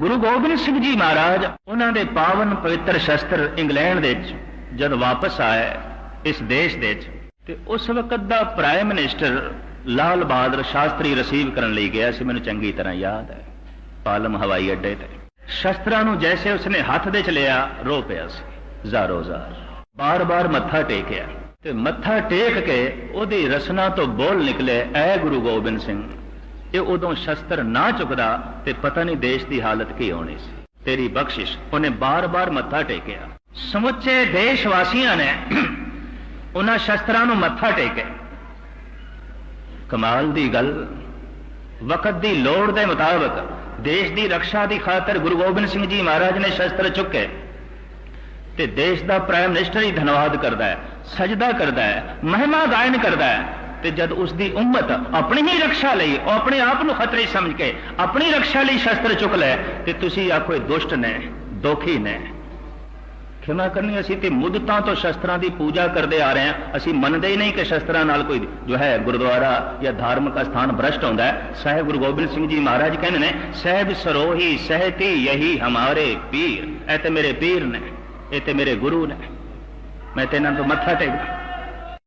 ਗੁਰੂ ਗੋਬਿੰਦ ਸਿੰਘ ਜੀ ਮਹਾਰਾਜ, ਉਹਨਾਂ ਦੇ ਪਾਵਨ ਪਵਿੱਤਰ ਸ਼ਸਤਰ ਇੰਗਲੈਂਡ ਦੇ ਵਿੱਚ ਜਦ ਵਾਪਸ ਆਏ, ਇਸ ਦੇਸ਼ ਦੇ ਵਿੱਚ, ਤੇ ਉਸ ਵਕਤ ਦਾ prime minister Lal Bahadur Shastri receive ਕਰਨ ਲਈ ਗਿਆ ਸੀ, ਮੈਨੂੰ ਚੰਗੀ ਤਰ੍ਹਾਂ ਯਾਦ ਹੈ। ਪਾਲਮ ਹਵਾਈ ਅੱਡੇ ਤੇ। ਸ਼ਸਤਰਾਂ ਨੂੰ ਜੈਸੇ ਉਸਨੇ ਹੱਥ ਦੇ ਚ ਲਿਆ, ਰੋ ਪਿਆ ਸੀ ਜ਼ਾਰੋ ਜ਼ਾਰ ਬਾਰ-ਬਾਰ ਮੱਥਾ ਟੇਕਿਆ, ਤੇ ਮੱਥਾ ਟੇਕ ਕੇ ਉਹਦੀ ਰਸਨਾ ਤੋਂ ਬੋਲ ਨਿਕਲੇ, ਐ ਗੁਰੂ ਗੋਬਿੰਦ ਸਿੰਘ ਇਹ ਉਦੋਂ ਸ਼ਸਤਰ ਨਾ ਚੁੱਕਦਾ ਤੇ ਪਤਾ ਨਹੀਂ ਦੇਸ਼ ਦੀ ਹਾਲਤ ਕੀ ਹੋਣੀ ਸੀ। ਤੇਰੀ ਬਖਸ਼ਿਸ਼ ਉਹਨੇ ਬਾਰ-ਬਾਰ ਮੱਥਾ ਟੇਕਿਆ। ਸਮੁੱਚੇ ਦੇਸ਼ ਵਾਸੀਆਂ ਨੇ ਉਹਨਾਂ ਸ਼ਸਤਰਾਂ ਨੂੰ ਮੱਥਾ ਟੇਕਿਆ। ਕਮਾਲ ਦੀ ਗੱਲ, ਵਕਤ ਦੀ ਲੋੜ ਦੇ ਮੁਤਾਬਕ ਦੇਸ਼ ਦੀ ਰੱਖਿਆ ਦੀ ਖਾਤਰ ਗੁਰੂ ਗੋਬਿੰਦ ਸਿੰਘ ਜੀ ਮਹਾਰਾਜ ਨੇ ਸ਼ਸਤਰ ਚੁੱਕੇ। ਤੇ ਦੇਸ਼ ਦਾ ਪ੍ਰਾਈਮ ਮਿਨਿਸਟਰ ਹੀ ਧੰਨਵਾਦ ਕਰਦਾ ਹੈ, ਸਜਦਾ ਕਰਦਾ ਹੈ, ਮਹਿਮਾ ਗਾਇਨ ਕਰਦਾ ਹੈ। ਤੇ ਜਦ ਉਸ ਦੀ ਉਮਤ ਆਪਣੀ ਹੀ ਰੱਖਿਆ ਲਈ, ਉਹ ਆਪਣੇ ਆਪ ਨੂੰ ਖਤਰੇ ਸਮਝ ਕੇ ਆਪਣੀ ਰੱਖਿਆ ਲਈ ਸ਼ਸਤਰ ਚੁੱਕ ਲੈ, ਤੇ ਤੁਸੀਂ ਆਖੋ ਦੁਸ਼ਟ ਨੇ, ਦੋਖੀ ਨੇ। ਖਿਮਾ ਕਰਨੀ, ਅਸੀਂ ਤੇ ਮੁੱਦਤਾਂ ਤੋਂ ਸ਼ਸਤਰਾਂ ਦੀ ਪੂਜਾ ਕਰਦੇ ਆ ਰਹੇ ਹਾਂ। ਅਸੀਂ ਮੰਨਦੇ ਹੀ ਨਹੀਂ ਕਿ ਸ਼ਸਤਰਾਂ ਨਾਲ ਕੋਈ ਜੋ ਹੈ ਗੁਰਦੁਆਰਾ ਜਾਂ ਧਾਰਮਿਕ ਸਥਾਨ ਭ੍ਰਸ਼ਟ ਹੁੰਦਾ ਹੈ। ਸਾਹਿਬ ਗੁਰੂ ਗੋਬਿੰਦ ਸਿੰਘ ਜੀ ਮਹਾਰਾਜ ਕਹਿੰਦੇ ਨੇ, ਸਹਿਬ ਸਰੋਹੀ, ਸਹਿਤੀ ਯਹੀ ਹਮਾਰੇ ਪੀਰ। ਇਹ ਤੇ ਮੇਰੇ ਪੀਰ ਨੇ, ਇਹ ਤੇ ਮੇਰੇ ਗੁਰੂ ਨੇ। ਮੈਂ ਤੇ ਇਹਨਾਂ ਤੋਂ ਮੱਥਾ ਟੇਕਦਾ।